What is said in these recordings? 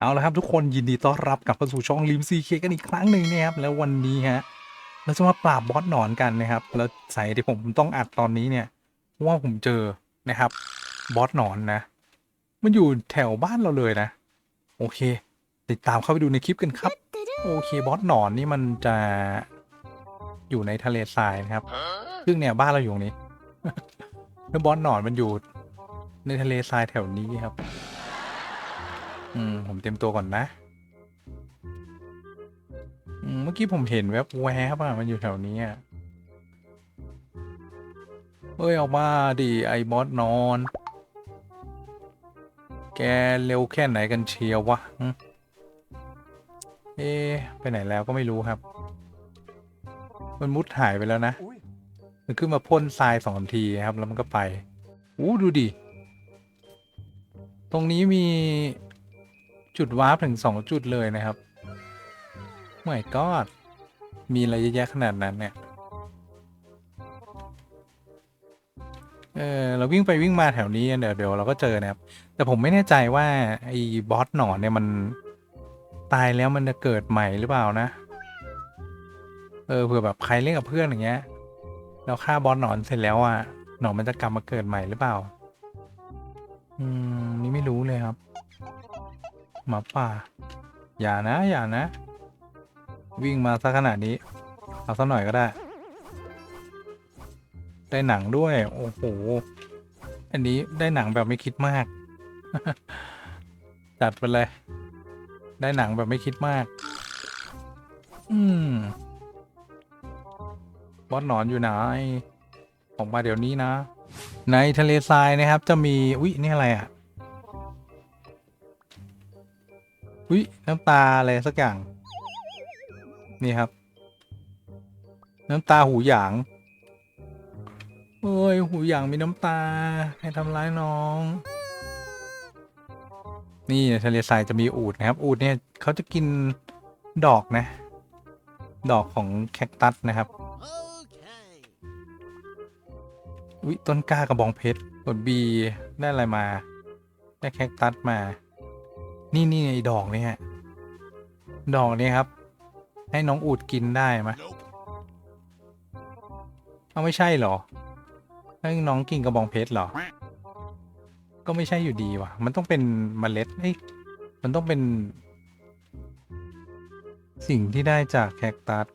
เอาละครับทุกคนยินดีต้อนรับกลับเข้าสู่ช่องลิมซีเคกันอีกครั้งหนึ่งนะครับแล้ววันนี้ฮะเราจะมาปราบบอสหนอนกันนะครับ แล้วสายที่ผมต้องอัดตอนนี้เนี่ยเพราะว่าผมเจอนะครับบอสหนอนนะ มันอยู่แถวบ้านเราเลยนะ โอเค ติดตามเข้าไปดูในคลิปกันครับ โอเคบอสหนอนนี่มันจะอยู่ในทะเลทรายนะครับ ซึ่งเนี่ยบ้านเราอยู่ตรงนี้แล้วบอสหนอนมันอยู่ในทะเลทรายแถวนี้ครับ อืม ผมเต็มตัวก่อนนะอืมเมื่อกี้ผมเห็นแวบแวบอะมันอยู่แถวนี้อะเฮ้ย ออกมาดิไอ้บอสนอน แกเร็วแค่ไหนกันเชียววะหึเอ๊ะไปไหนแล้วก็ไม่รู้ครับ มันมุดหายไปแล้วนะ มันขึ้นมาพ่นทรายสองทีครับ แล้วมันก็ไป อู้ดูดิ ตรงนี้มี จุดวาร์ปถึงสองจุดเลยนะครับไม่กอดมีอะไรเยอะแยะขนาดนั้นเนี่ย เออเราวิ่งไปวิ่งมาแถวนี้เดี๋ยวเดี๋ยวเราก็เจอนะครับ แต่ผมไม่แน่ใจว่าไอ้บอสหนอนเนี่ยมันตายแล้วมันจะเกิดใหม่หรือเปล่านะ เออเผื่อแบบใครเล่นกับเพื่อนอย่างเงี้ยแล้วฆ่าบอสหนอนเสร็จแล้วอะหนอนมันจะกลับมาเกิดใหม่หรือเปล่า อืมนี่ไม่รู้เลยครับ หมาป่า อย่านะ อย่านะ วิ่งมาซะขนาดนี้ เอาสักหน่อยก็ได้ ได้หนังด้วย โอ้โห อันนี้ได้หนังแบบไม่คิดมาก จัดไปเลย ได้หนังแบบไม่คิดมาก อืม บอสหนอนอยู่ไหนออกมาเดี๋ยวนี้นะ ในทะเลทรายนะครับ จะมี อุ๊ย นี่อะไรอะ อุ๊ยน้ำตาอะไรสักอย่าง นี่ครับ น้ำตาหูหยางเอ้ยหูหยางมีน้ำตา ให้ทำร้ายน้อง นี่ในทะเลทรายจะมีอูดนะครับ อูดเนี่ยเขาจะกินดอกนะ ดอกของแคคตัสนะครับอุ๊ยต้นกล้ากระบองเพชรกดบีได้อะไรมา ได้แคคตัสมา นี่นี่ไอ้ดอกนี่ฮะดอกนี้ครับ ให้น้องอูดกินได้ไหมเอาไม่ใช่เหรอให้น้องกินกระบองเพชรเหรอ ก็ไม่ใช่อยู่ดีว่ะ มันต้องเป็นเมล็ดเอ้ยมันต้องเป็น สิ่งที่ได้จากแคคตัส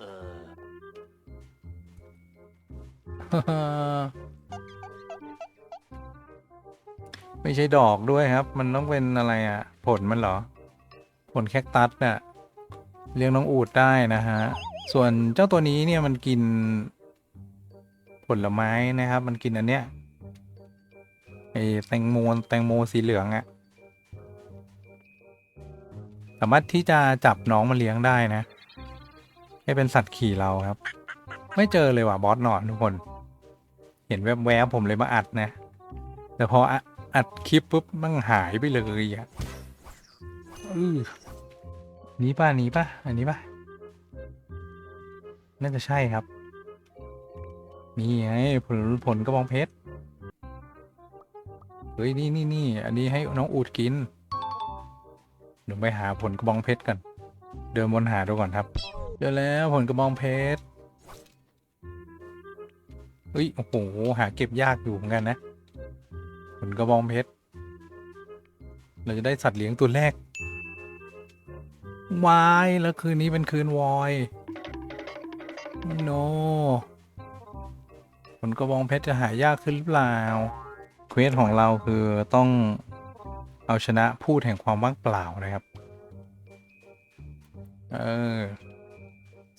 ไม่ใช่ดอกด้วยครับ มันต้องเป็นอะไรอะ ผลมันเหรอ ผลแคคตัสเนี่ยเลี้ยงน้องอูดได้นะฮะ ส่วนเจ้าตัวนี้เนี่ยมันกิน ผลไม้นะครับ มันกินอันเนี้ยไอแตงโมแตงโมสีเหลืองอะ่ะสามารถที่จะจับน้องมาเลี้ยงได้นะ ให้เป็นสัตว์ขี่เราครับ ไม่เจอเลยว่ะบอสหนอนทุกคน เห็นแวบๆผมเลยมาอัดนะ แต่พอ อัดคลิปปุ๊บมันหายไปเลยอะอือหนี้ป่ะหนี้ป่ะ อันนี้ป่ะ น่าจะใช่ครับ นี่ไงผลผลกระบองเพชร เฮ้ย นี่นี่นี่ อันนี้ให้น้องอูดกินเดี๋ยวไปหาผลกระบองเพชรกัน เดินวนหาดูก่อนครับ เจอแล้วผลกระบองเพชรเฮ้ย โอ้โห หาเก็บยากอยู่เหมือนกันนะ ผลกระบองเพชร เราจะได้สัตว์เลี้ยงตัวแรก วาย แล้วคืนนี้เป็นคืนวอยโน ผลกระบองเพชรจะหายากขึ้นหรือเปล่า เควสของเราคือต้องเอาชนะพูดแห่งความว่างเปล่านะครับ เออ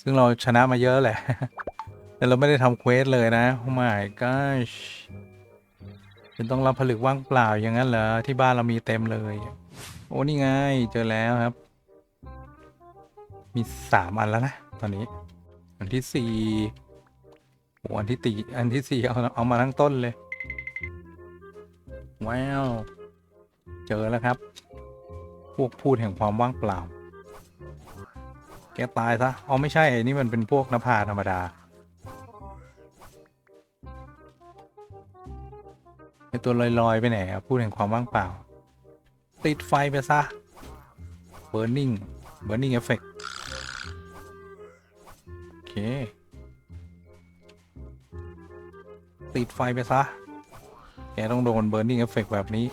ซึ่งเราชนะมาเยอะแหละ แต่เราไม่ได้ทำเควสเลยนะโอ้ my gosh จะต้องรับผลึกว่างเปล่าอย่างนั้นเหรอที่บ้านเรามีเต็มเลย โอ้นี่ไงเจอแล้วครับ มีสามอันแล้วนะตอนนี้ อันที่สี่โอ้อันที่ตีอันที่สี่เอาเอามาทั้งต้นเลย ว้าว เจอแล้วครับ พวกพูดแห่งความว่างเปล่า แกตายซะอ๋อไม่ใช่อ้นี่มันเป็นพวกนภาธรรมดา ตัวลอยๆ ไปไหนครับพูดแห่งความว่างเปล่า ติดไฟไปซะ burning burning effect โอเค ติดไฟไปซะ แกต้องโดน burning effect แบบนี้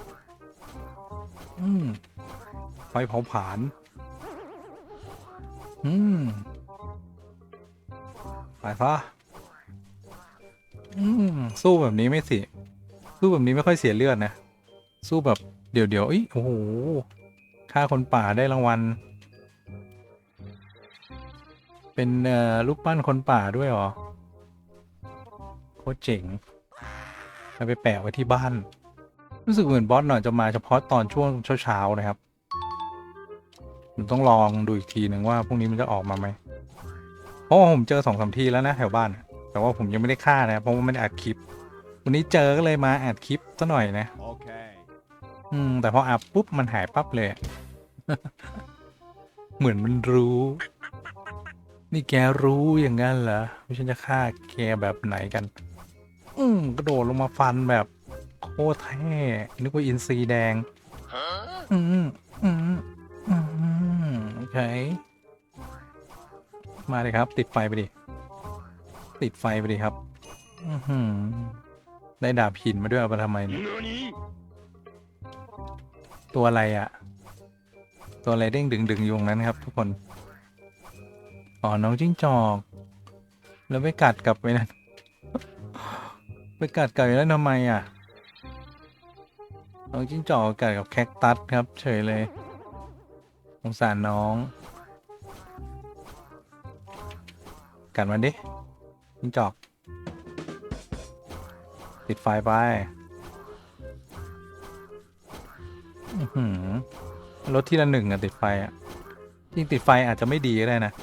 อืม ไฟเผาผลาญอืม ไปซะ อืม สู้แบบนี้ไม่สิ สู้แบบนี้ไม่ค่อยเสียเลือดนะ สู้แบบเดี๋ยวเดี๋ยวเอ้ยโอ้โหฆ่าคนป่าได้รางวัล เป็นเอ่อลูกปั้นคนป่าด้วยเหรอโคตรเจ๋งเอาไปแปะไว้ที่บ้าน รู้สึกเหมือนบอสหน่อยจะมาเฉพาะตอนช่วงเช้าๆนะครับผมต้องลองดูอีกทีหนึ่งว่าพรุ่งนี้มันจะออกมาไหมเพราะผมเจอสองสามทีแล้วนะแถวบ้าน แต่ว่าผมยังไม่ได้ฆ่านะเพราะว่าไม่ได้อัดคลิป วันนี้เจอก็เลยมาอัดคลิปซะหน่อยนะ Okay. อืม แต่พออัพปุ๊บมันหายปั๊บเลยอะเหมือนมันรู้ นี่แกรู้อย่างนั้นเหรอว่าฉันจะฆ่าแกแบบไหนกัน อืมกระโดดลงมาฟันแบบโคตรเท่นึกว่าอินซีแดง อืมอืมอืมโอเค มาเลยครับ ติดไฟไปดิ ติดไฟไปดิครับ อือหือ ได้ดาบหินมาด้วยเอาไปทำไมเนี่ยตัวอะไรอะตัวอะไรเด้งดึงดึงๆอยู่ตรงนั้นครับ ทุกคน อ๋อ น้องจิ้งจอก แล้วไปกัดกลับไปนั่นไปกัดกลับไปแล้วทำไมอะน้องจิ้งจอกกัดกับแคคตัสครับ เฉยเลยสงสารน้อง กัดมันดิจิ้งจอก ติดไฟไปรถที่ละหนึ่งอะติดไฟอะจริงติดไฟอาจจะไม่ดีก็ได้นะ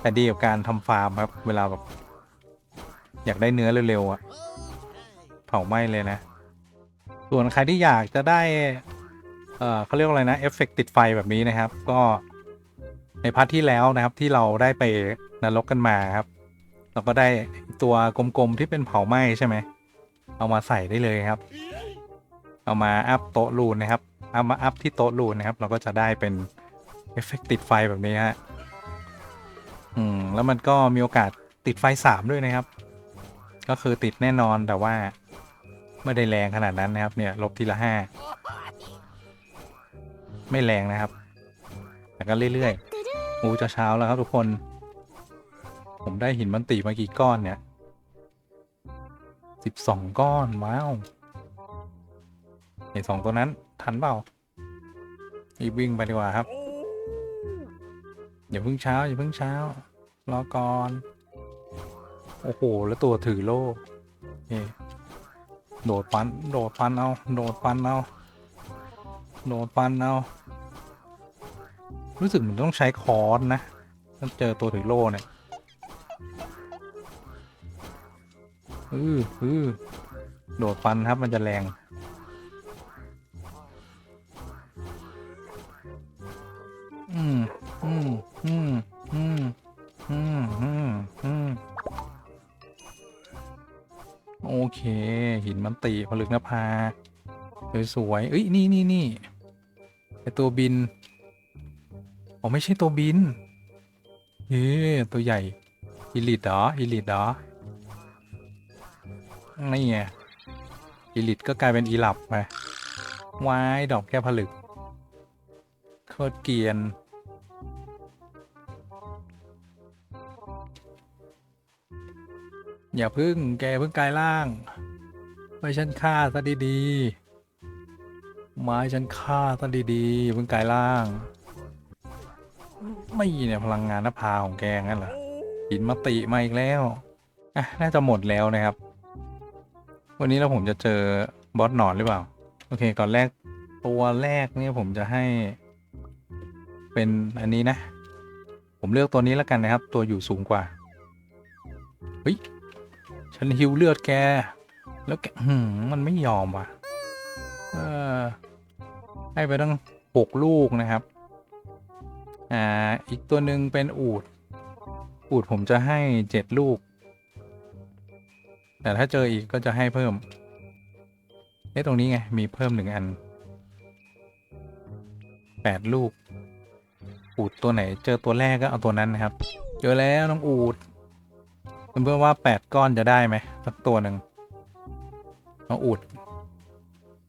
แต่ดีกับการทำฟาร์มครับ เวลาแบบ อยากได้เนื้อเร็วๆอะเผาไหม้เลยนะ ส่วนใครที่อยากจะได้ เออเขาเรียกอะไรนะเอฟเฟกติดไฟแบบนี้นะครับ ก็ในพาร์ทที่แล้วนะครับที่เราได้ไปนรกกันมาครับ เราก็ได้ตัวกลมๆที่เป็นเผาไหม้ใช่ไหม เอามาใส่ได้เลยครับ เอามาอัพโต๊ะรูนนะครับ เอามาอัพที่โต๊ะรูนนะครับ เราก็จะได้เป็นเอฟเฟกติดไฟแบบนี้ฮะ อืม แล้วมันก็มีโอกาสติดไฟสามด้วยนะครับ ก็คือติดแน่นอนแต่ว่าไม่ได้แรงขนาดนั้นนะครับ เนี่ย ลบทีละห้าไม่แรงนะครับ แต่ก็เรื่อยๆอูจะเช้าแล้วครับทุกคน ผมได้หินมันติมากี่ก้อนเนี่ยสิบสองก้อน ว้าวไอสองตัวนั้น ทันเปล่ารีบวิ่งไปดีกว่าครับ อย่าเพิ่งเช้า อย่าเพิ่งเช้า รอก่อน โอ้โห แล้วตัวถือโล่เอ๊ะโดดปัน โดดปันเอา โดดปันเอา โดดปันเอา รู้สึกมันต้องใช้คอร์สนะถ้าเจอตัวถือโล่เนี่ย อืออือโดดฟันครับมันจะแรง อืมอืมอืมอืมอืมอืมอืมโอเค หินมันตีผลึกนภาสวยๆเอ้ย นี่นี่นี่ไอตัวบินอ๋อไม่ใช่ตัวบินเฮ้ตัวใหญ่อีลิดเหรออีลิดเหรอ นี่ไงอีลิดก็กลายเป็นอีหลับไปวายดอกแก้ผลึกโคตรเกียน อย่าพึ่งแกพิ่งกายร่างไปฉันฆ่าซะดีๆไม้ฉันฆ่าซะดีๆพิ่งกายร่าง ไม่เนี่ยพลังงานนภาของแกงั้นเหรอหินมาติมาอีกแล้ว อะ น่าจะหมดแล้วนะครับ วันนี้เราผมจะเจอบอสหนอนหรือเปล่า โอเค ก่อนแรกตัวแรกเนี่ยผมจะให้ เป็นอันนี้นะ ผมเลือกตัวนี้แล้วกันนะครับ ตัวอยู่สูงกว่า เฮ้ย ฉันฮิวเลือดแก แล้วแกมมันไม่ยอมว่ะ เออ ให้ไปตั้งหกลูกนะครับ อ่า อีกตัวหนึ่งเป็นอูด อูดผมจะให้เจ็ดลูก แต่ถ้าเจออีกก็จะให้เพิ่มเอ๊ะตรงนี้ไง มีเพิ่มหนึ่งอันแปดลูก อูดตัวไหน เจอตัวแรกก็เอาตัวนั้นนะครับ เจอแล้วน้องอูดเพื่อนว่าแปดก้อนจะได้ไหมสักตัวหนึ่งน้องอูด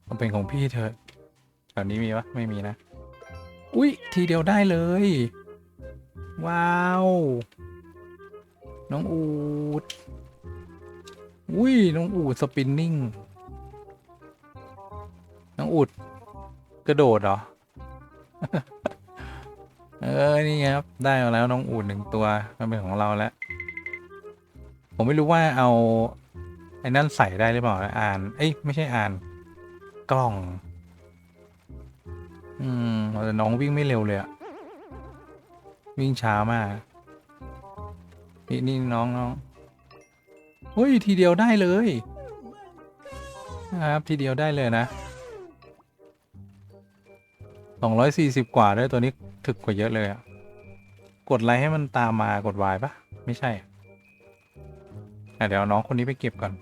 มันเป็นของพี่เธอแถวนี้มีปะไม่มีนะ อุ้ยทีเดียวได้เลย ว้าว น้องอูด อุ้ยน้องอูดสปินนิ่ง น้องอูดกระโดดเหรอ เออ นี่ครับ ได้มาแล้วน้องอูดหนึ่งตัวมันเป็นของเราแล้ว ผมไม่รู้ว่าเอาไอ้นั่นใส่ได้หรือเปล่าอ่าน เอ้ยไม่ใช่อ่าน กล่อง อืมแต่น้องวิ่งไม่เร็วเลยอะวิ่งช้ามาก นี่นี่น้องน้อง เฮ้ย ทีเดียวได้เลยนะครับทีเดียวได้เลยนะสองร้อยสี่สิบกว่าด้วยตัวนี้ถึกกว่าเยอะเลยอะกดไลค์ให้มันตามมากดวายปะไม่ใช่อะเดี๋ยวน้องคนนี้ไปเก็บก่อน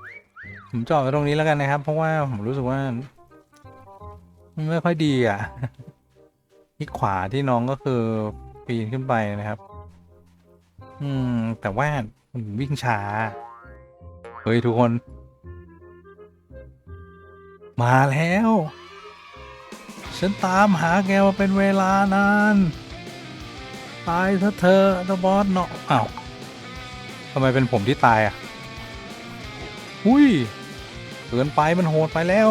ผมจอดไว้ตรงนี้แล้วกันนะครับ เพราะว่าผมรู้สึกว่ามันไม่ค่อยดีอะที่ขวาที่น้องก็คือปีนขึ้นไปนะครับ อืม แต่ว่าวิ่งช้า เฮ้ย ทุกคน มาแล้ว ฉันตามหาแกมาเป็นเวลานาน ตายซะเธอะตบอสเนาะอ้าวทำไมเป็นผมที่ตายอะ อุ้ยเกินไปมันโหดไปแล้ว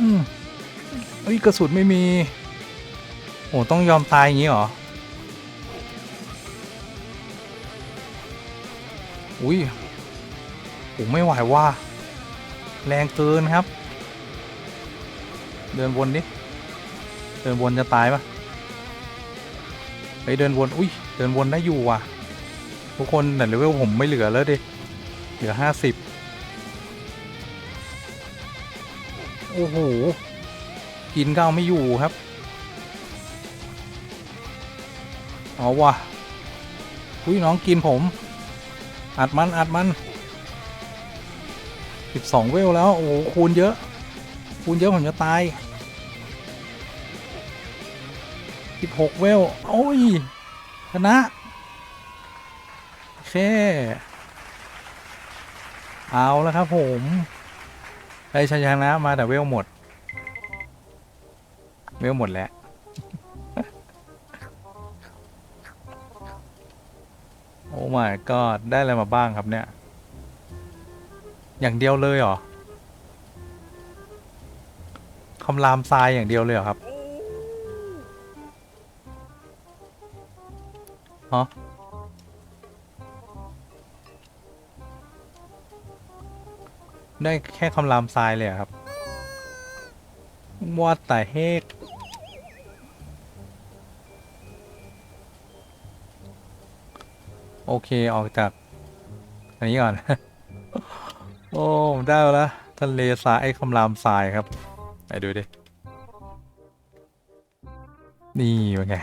อืมเอ้ยกระสุนไม่มี โอ้ต้องยอมตายอย่างนี้เหรอ อุ้ยโอ้ไม่ไหวว่า แรงเกินครับ เดินวนดิ เดินวนจะตายปะไปเดินวน อุ้ย เดินวนได้อยู่ว่ะ ทุกคนแต่เลเวลผมไม่เหลือแล้วดิ เหลือห้าสิบโอ้โห กินก็เอาไม่อยู่ครับ เอาว่ะอุ้ยน้องกินผม อัดมันอัดมันสิบสองเวลแล้ว โอ้โหคูณเยอะ คูณเยอะผมจะตายสิบหกเวล โอ้ยชนะ โอเค เอาแล้วครับผมได้ชัยชนะมาแต่เวลหมด เวลหมดแล้ว my god ได้อะไรมาบ้างครับเนี่ย อย่างเดียวเลยเหรอคำรามทรายอย่างเดียวเลยเหรอครับฮะได้แค่คำรามทรายเลยครับ What the heck โอเคออกจาก อันนี้ก่อน โอ้ผมได้แล้วทะเลทรายไอ้คำรามทรายครับไปดูดิ นี่เป็นไง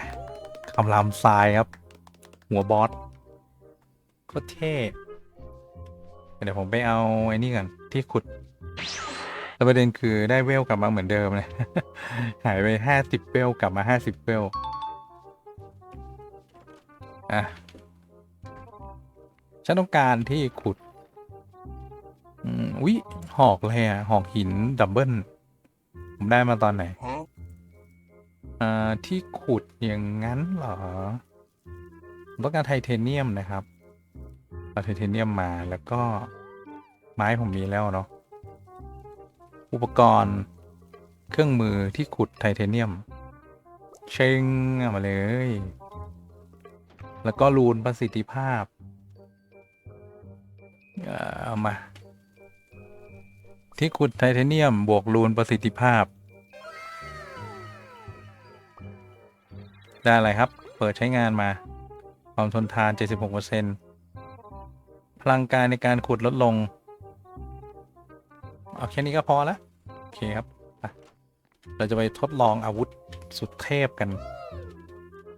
คำรามทรายครับ หัวบอสก็เท่เดี๋ยวผมไปเอาไอ้นี่ก่อนที่ขุดแล้วประเด็นคือได้เวลกลับมาเหมือนเดิมเลยหายไปห้าสิบเวลกลับมาห้าสิบเวลอะ ฉันต้องการที่ขุดอุ๊ยหอกอะไรอะหอกหินดับเบิลผมได้มาตอนไหนอ่าที่ขุดอย่างนั้นเหรอต้องการไทเทเนียมนะครับเอาไทเทเนียมมาแล้วก็ไม้ผมมีแล้วเนาะอุปกรณ์เครื่องมือที่ขุดไทเทเนียม เชงมาเลย แล้วก็รูนประสิทธิภาพ เอามา ที่ขุดไทเทเนียม บวกรูนประสิทธิภาพ ได้อะไรครับ เปิดใช้งานมา ความทนทาน 76%พลังการในการขุดลดลง เอาแค่นี้ก็พอล้วโอเคครับ เราจะไปทดลองอาวุธสุดเทพกัน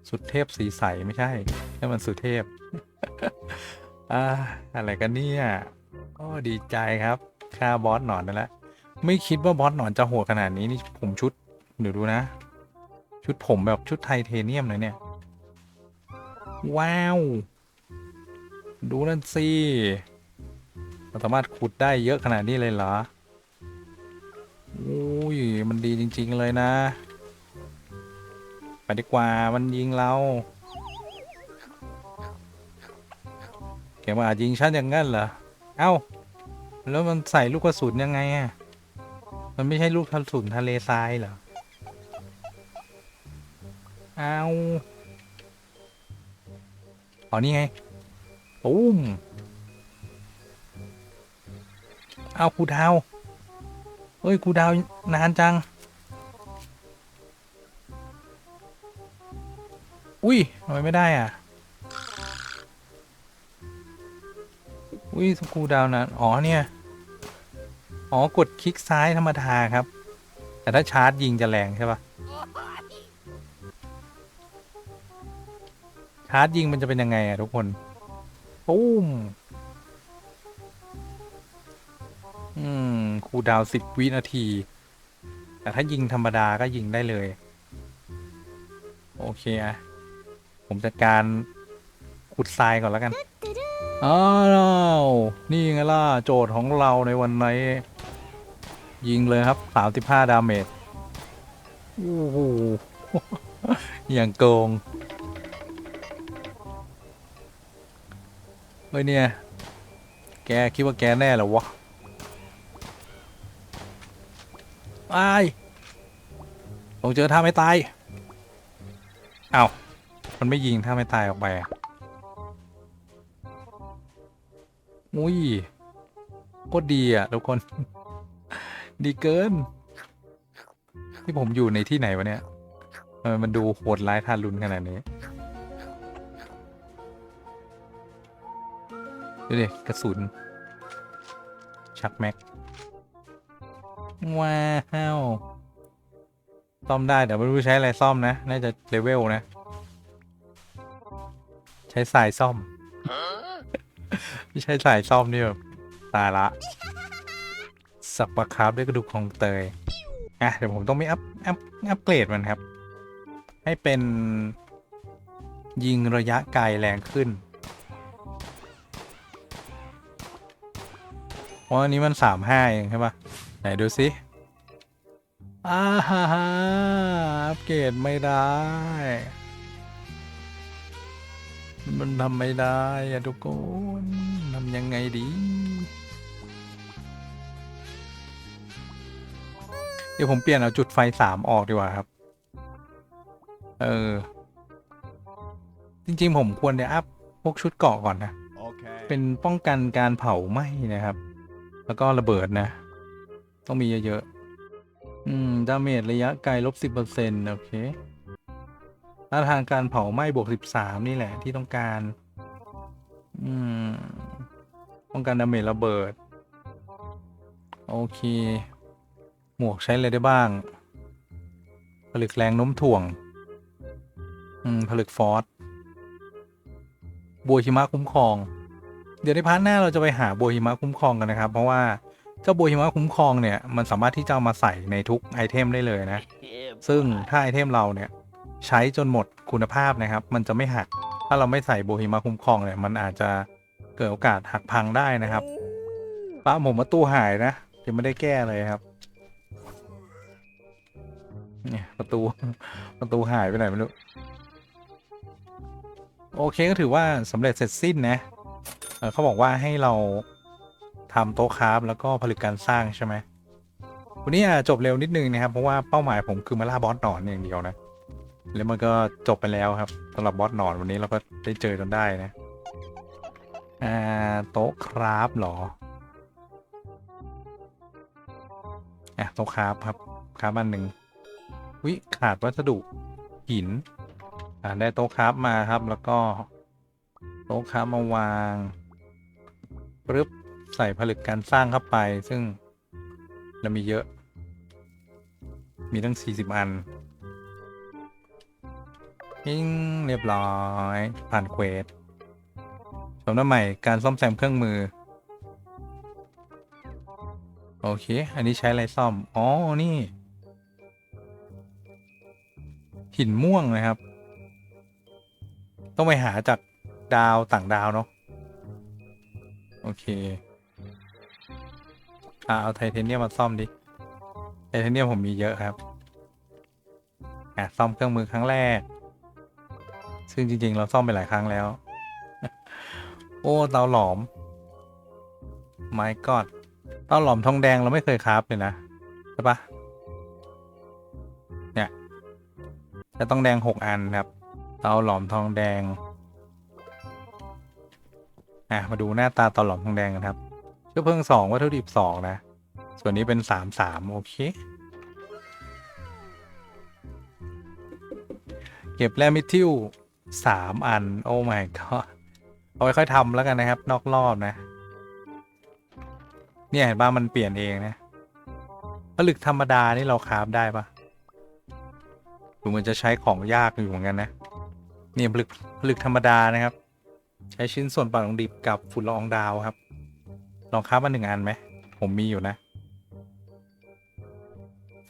สุดเทพสีใส ไม่ใช่ให้มันสุดเทพ อ่าอะไรกันเนี่ยก็ดีใจครับฆ่าบอสหนอนนั่นแหละไม่คิดว่าบอสหนอนจะโหดขนาดนี้นี่ผมชุดเดี๋ยวดูนะ ชุดผมแบบชุดไทเทเนียมเลยเนี่ย ว้าว ดูนั่นสิเราสามารถขุดได้เยอะขนาดนี้เลยเหรอโอ้ยมันดีจริง ๆ เลยนะ ไปดีกว่ามันยิงเรา แกมาอาจยิงฉันอย่างงั้นเหรอ เอ้า แล้วมันใส่ลูกกระสุนยังไงอะ มันไม่ใช่ลูกกระสุนทะเลทรายเหรอ เอาอ๋อนี่ไงปุ้ม เอาครูดาวเฮ้ยครูดาว นานจัง อุ้ยทำไมไม่ได้อะ อุ้ยครูดาวนานอ๋อเนี่ย อ๋อกดคลิกซ้ายธรรมดาครับ แต่ถ้าชาร์จยิงจะแรงใช่ปะชาร์จยิงมันจะเป็นยังไงอะทุกคนปุ้มอืมคูดาวสิบวินาที แต่ถ้ายิงธรรมดาก็ยิงได้เลย โอเคอะผมจัดการขุดทรายก่อนแล้วกัน อ้าวนี่ไงล่ะ โจทย์ของเราในวันนี้ยิงเลยครับ35ดาเมจโอ้โหอย่างโกงเฮ้ยเนี่ย แกคิดว่าแกแน่เหรอวะตายต้องเจอท่าไม่ตาย เอา้ามันไม่ยิงท่าไม่ตายออกไปอะ อุ้ยโคตรดีอะทุกคน ดีเกิน ที่ผมอยู่ในที่ไหนวะเนี่ยทำไมมันดูโหดร้ายทารุณขนาดนี้ดูดิกระสุน ชักแม็ก ว้าว ซ่อมได้แต่ไม่รู้ใช้อะไรซ่อมนะ น่าจะเลเวลนะ ใช้สายซ่อม ไม่ใช่สายซ่อมนี่แบบตายละ สับปะครับด้วยกระดูกของเตย อะ เดี๋ยวผมต้องไม่อัพอัพอัพเกรดมันครับ ให้เป็น ยิงระยะไกลแรงขึ้นเพราะอันนี้มันสามห้าเองใช่ปะไหนดูสิอ้าฮ่าฮ่าอัปเกรดไม่ได้ มันทำไม่ได้อะทุกคนทำยังไงดีเดี๋ยวผมเปลี่ยนเอาจุดไฟสามออกดีกว่าครับ เออ จริงๆผมควรจะอัพพวกชุดเกราะก่อนนะ Okay. เป็นป้องกันการเผาไหม้นะครับ แล้วก็ระเบิดนะ ต้องมีเยอะๆ อืม ดาเมจระยะไกลลบสิบเปอร์เซ็นต์โอเค ต้านทางการเผาไหม้บวกสิบสามนี่แหละที่ต้องการ อืมป้องกันดาเมจระเบิด โอเค หมวกใช้อะไรได้บ้าง ผลึกแรงโน้มถ่วง อืม ผลึกฟอสบัวหิมะคุ้มครอง เดี๋ยวในพาร์ทหน้าเราจะไปหาบัวหิมะคุ้มครองกันนะครับ เพราะว่าเจ้าบัวหิมะคุ้มครองเนี่ย มันสามารถที่จะเอามาใส่ในทุกไอเทมได้เลยนะ ซึ่งถ้าไอเทมเราเนี่ย ใช้จนหมดคุณภาพนะครับ มันจะไม่หัก ถ้าเราไม่ใส่โบัวหิมะคุ้มครองเนี่ย มันอาจจะเกิดโอกาสหักพังได้นะครับป้าผมมาตู้หายนะยังไม่ได้แก้เลยครับ เนี่ยประตูประตูหายไปไหนไม่รู้โอเคก็ถือว่าสำเร็จเสร็จสิ้นนะเเขาบอกว่าให้เราทำโต๊ะคราฟแล้วก็ผลิตการสร้างใช่ไหมวันนี้จบเร็วนิดนึงนะครับ เพราะว่าเป้าหมายผมคือมาล่าบอสหนอนอย่างเดียวนะ แล้วมันก็จบไปแล้วครับสำหรับบอสหนอนวันนี้เราก็ได้เจอจนได้นะ อ่า โต๊ะคราฟหรอ อะ โต๊ะคราฟครับคราฟอันหนึ่งวิขาดวัสดุหิน อ่า ได้โต๊ะคราฟมาครับ แล้วก็โต๊ะคราฟมาวางปึ๊บใส่ผลึกการสร้างเข้าไป ซึ่งเรามีเยอะ มีตั้ง 40 อัน ยิ่งเรียบร้อย ผ่านเควสสมน้ำใหม่การซ่อมแซมเครื่องมือ โอเค อันนี้ใช้อะไรซ่อม อ๋อ นี่ หินม่วงนะครับ ต้องไปหาจากดาวต่างดาวเนาะ โอเค อ่าเอาไทเทเนียมมาซ่อมดิ ไทเทเนียมผมมีเยอะครับ อะซ่อมเครื่องมือครั้งแรก ซึ่งจริง ๆ เราซ่อมไปหลายครั้งแล้ว โอ้เตาหลอมไม้กอดเตาหลอมทองแดงเราไม่เคยคราฟเลยนะใช่ปะเนี่ยจะต้องแดงหกอันครับ เตาหลอมทองแดงอะมาดูหน้าตาเตาหลอมทองแดงกันครับเชื้อเพลิงสองวัตถุดิบสองนะ ส่วนนี้เป็นสามสามโอเคเก็บแร่มิทิล สามอัน โอ้ my god เอาไว้ค่อยทำแล้วกันนะครับ นอกรอบนะ เนี่ยเห็นป่ะมันเปลี่ยนเองนะผลึกธรรมดานี่เราคราฟได้ปะดูเหมือนจะใช้ของยากอยู่เหมือนกันนะเนี่ยผลึกผลึกธรรมดานะครับ ใช้ชิ้นส่วนปาดองดิบกับฝุ่นละอองดาวครับ ลองคราฟมาหนึ่งอันไหมผมมีอยู่นะ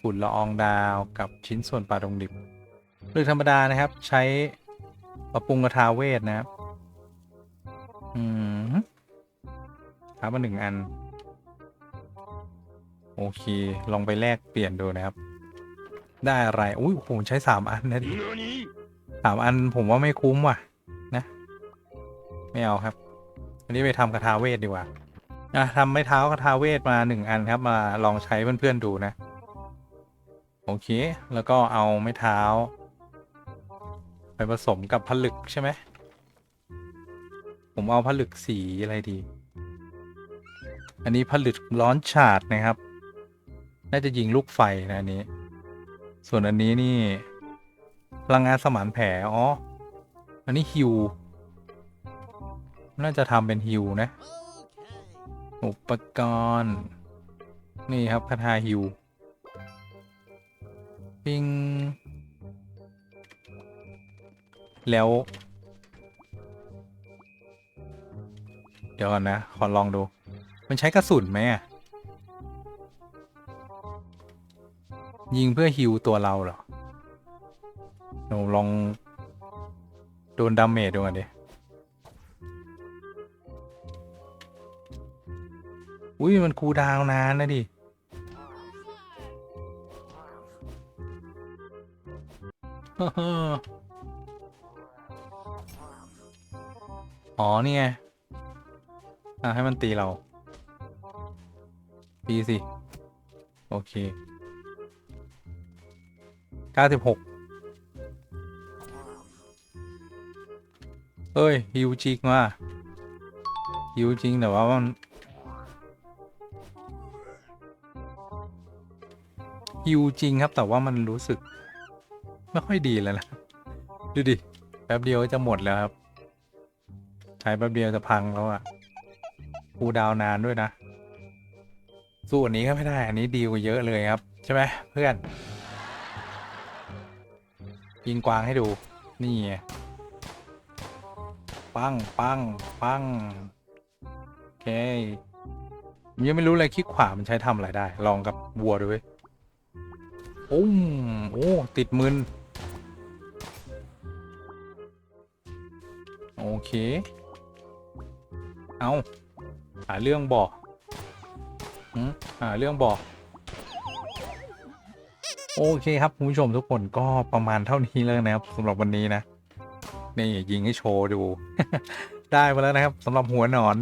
ฝุ่นละอองดาวกับชิ้นส่วนปลาดงดิบผลึกธรรมดานะครับ ใช้ ปรับปรุงกระทาเวทนะครับ อืมครับมาหนึ่งอัน โอเค ลองไปแลกเปลี่ยนดูนะครับ ได้อะไร อุ้ยผมใช้สามอันนะดิสามอันผมว่าไม่คุ้มว่ะ นะ ไม่เอาครับ อันนี้ไปทำกระทาเวทดีกว่าอะทำไม้เท้ากระทาเวทมาหนึ่งอันครับ มาลองใช้เพื่อนๆดูนะ โอเค แล้วก็เอาไม้เท้า ไปผสมกับผลึกใช่ไหม ผมเอาผลึกสีอะไรดี อันนี้ผลึกร้อนฉาดนะครับ น่าจะยิงลูกไฟนะอันนี้ ส่วนอันนี้นี่พลังงานสมานแผลอ๋อ อันนี้ฮิว น่าจะทำเป็นฮิวนะ อุปกรณ์ นี่ครับคาถาฮิว ปิง แล้ว เดี๋ยวก่อนนะ ขอลองดู มันใช้กระสุนไหมอะยิงเพื่อฮิวตัวเราเหรอหนูลอง โดนดาเมจดูก่อนดิอุ้ย มันคูดาวนานนะดิ อ๋อนี่ไง อะให้มันตีเรา ตีสิ โอเคเก้าสิบหกเอ้ยฮิวจริงว่ะฮิวจริงแต่ว่ามันฮิวจริงครับแต่ว่ามันรู้สึก ไม่ค่อยดีแล้วนะ ดูดิ แป๊บเดียวจะหมดแล้วครับ ใช้แป๊บเดียวจะพังแล้วอะคูดาวนานด้วยนะ สู้อันนี้ก็ไม่ได้ อันนี้ดีกว่าเยอะเลยครับ ใช่ไหมเพื่อน ยิงกวางให้ดู นี่ไงปังปังปังโอเคยังไม่รู้เลยคลิกขวามันใช้ทำอะไรได้ ลองกับวัวดูเว้ยโอ้มโอ้ติดมืนโอเค เอาหาเรื่องบอกหืมหาเรื่องบอกโอเคครับคุณผู้ชมทุกคนก็ประมาณเท่านี้แล้วนะครับสำหรับวันนี้นะนี่ยิงให้โชว์ดู ได้มาแล้วนะครับสำหรับหัวหนอน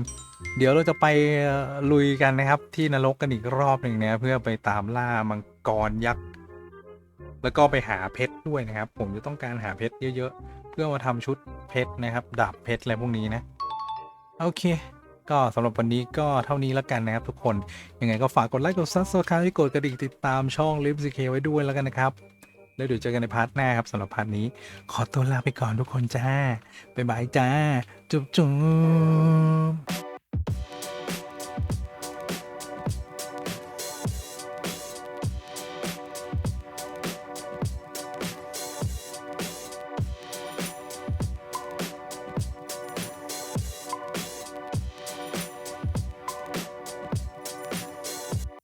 เดี๋ยวเราจะไปลุยกันนะครับ ที่นรกกันอีกรอบหนึ่งนะเพื่อไปตามล่ามังกรยักษ์แล้วก็ไปหาเพชรด้วยนะครับ ผมจะต้องการหาเพชรเยอะ ๆ เพื่อมาทำชุดเพชรนะครับดาบเพชรอะไรพวกนี้นะ โอเค ก็สำหรับวันนี้ก็เท่านี้แล้วกันนะครับทุกคน ยังไงก็ฝากกดไลค์กดซับสไครต์กดกระดิ่งติดตามช่องลิฟซีเคไว้ด้วยแล้วกันนะครับ แล้วเดี๋ยวเจอกันในพาร์ทหน้าครับสำหรับพาร์ทนี้ ขอตัวลาไปก่อนทุกคนจ้าบ๊ายบายจ้า จุ๊บจุ๊บ